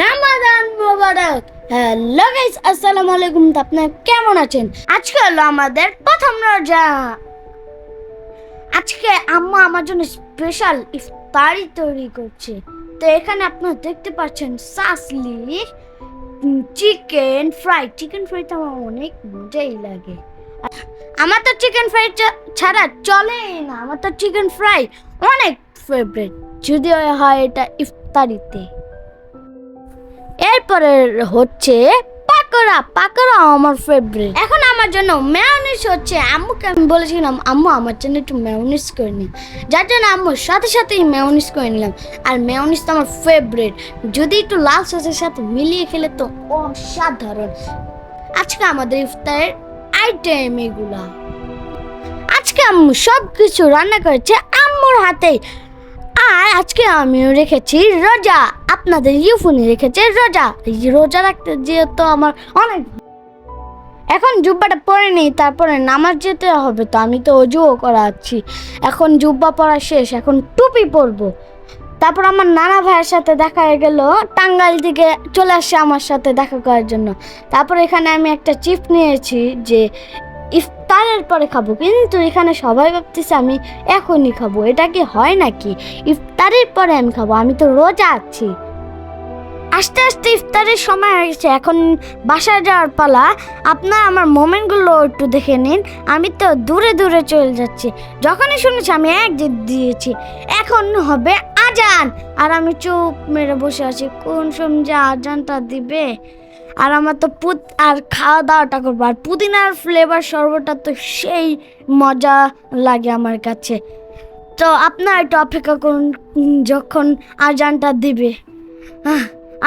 রামাদান মোবারক। Hello guys আসসালামু আলাইকুম। তো আপনারা কেমন আছেন? আজকে হলো আমাদের প্রথম রোজা। আজকে আম্মা আমার জন্য স্পেশাল ইফতারি তৈরি করছে। তো এখানে আপনারা দেখতে পাচ্ছেন সাসলি চিকেন ফ্রাই চিকেন ফ্রাই তো আমার অনেক মজাই লাগে। আমার তো চিকেন ফ্রাই ছাড়া চলেই না। আমার তো চিকেন ফ্রাই অনেক ফেভারিট যদিও হয় এটা ইফতারিতে। এরপরে হচ্ছে পাকোড়া পাকোড়া আমার ফেভারিট এখন আমার জন্য মেয়নিস হচ্ছে আম্মুকে আমি বলেছিলাম, আম্মু, আমার জন্য একটু মেয়নিস করে নিন যার জন্য আম্মুর সাথে সাথেই মেয়নিস করে নিলাম। আর মেয়নিস তো আমার ফেভারিট যদি একটু লাল সসের সাথে মিলিয়ে খেলে তো অসাধারণ। আজকে আমাদের ইফতারের আইটেম এগুলা। আজকে আম্মু সব কিছু রান্না করেছে আম্মুর হাতেই। আর আজকে আমিও রেখেছি রোজা। আপনাদের ইউফোনে রেখেছে রোজা। রোজা রাখতে যেহেতু আমার অনেক এখন জুব্বাটা পরে নিই, তারপরে নামাজ যেতে হবে, তো আমি তো অজুও করাচ্ছি। এখন জুব্বা পরা শেষ, এখন টুপি পরবো। তারপর আমার নানা ভাইয়ের সাথে দেখা হয়ে গেল, টাঙ্গাইল দিকে চলে আসছে আমার সাথে দেখা করার জন্য। তারপর এখানে আমি একটা চিপ নিয়েছি যে ইফতারের পরে খাব। কিন্তু এখানে সবাই ভাবতেছে আমি এখনই খাব। এটা কি হয় নাকি? ইফতারের পরে আমি খাব। আমি তো রোজা আছি। আস্তে আস্তে ইফতারের সময় হয়ে গেছে। এখন বাসায় যাওয়ার পালা। আপনার আমার মোমেন্টগুলো একটু দেখে নিন। আমি তো দূরে দূরে চলে যাচ্ছি। যখনই শুনেছি আমি এক জিদ দিয়েছি। এখন হবে আজান। আর আমি চুপ মেরে বসে আছি। কোন সময় যে আজানটা দিবে? আর আমার তো পুত আর খাওয়া দাওয়াটা করব। আর পুদিনার ফ্লেভার শরবতটা তো সেই মজা লাগে আমার কাছে। তো আপনার একটু অপেক্ষা করুন যখন আজানটা দিবে।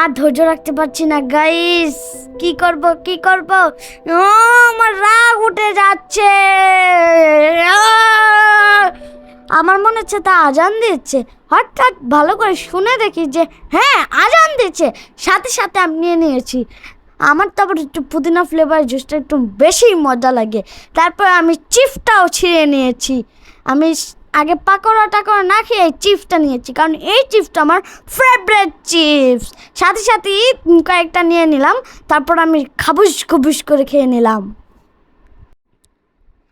আর ধৈর্য রাখতে পারছি না গাইস কি করব কি করব? ও, আমার রাগ উঠে যাচ্ছে। আমার মনে হচ্ছে তা আজান দিচ্ছে। হঠাৎ ভালো করে শুনে দেখি যে হ্যাঁ আজান দিচ্ছে। সাথে সাথে আমি নিয়ে নিয়েছি। আমার তো আবার একটু পুদিনা ফ্লেভার জুসটা একটু বেশি মজা লাগে। তারপর আমি চিপসটাও ছিঁড়ে নিয়েছি। আমি আগে পাকোড়া টাকোড়া না খেয়ে চিপসটা নিয়েছি কারণ এই চিপসটা আমার ফেভারেট চিপস সাথে উম, কয়েকটা নিয়ে নিলাম তারপর আমি খাবুস খুবুস করে খেয়ে নিলাম।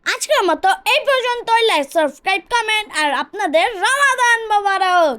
আজকের মতো এই পর্যন্তই লাইক সাবস্ক্রাইব কমেন্ট আর আপনাদের রামাদান মোবারক।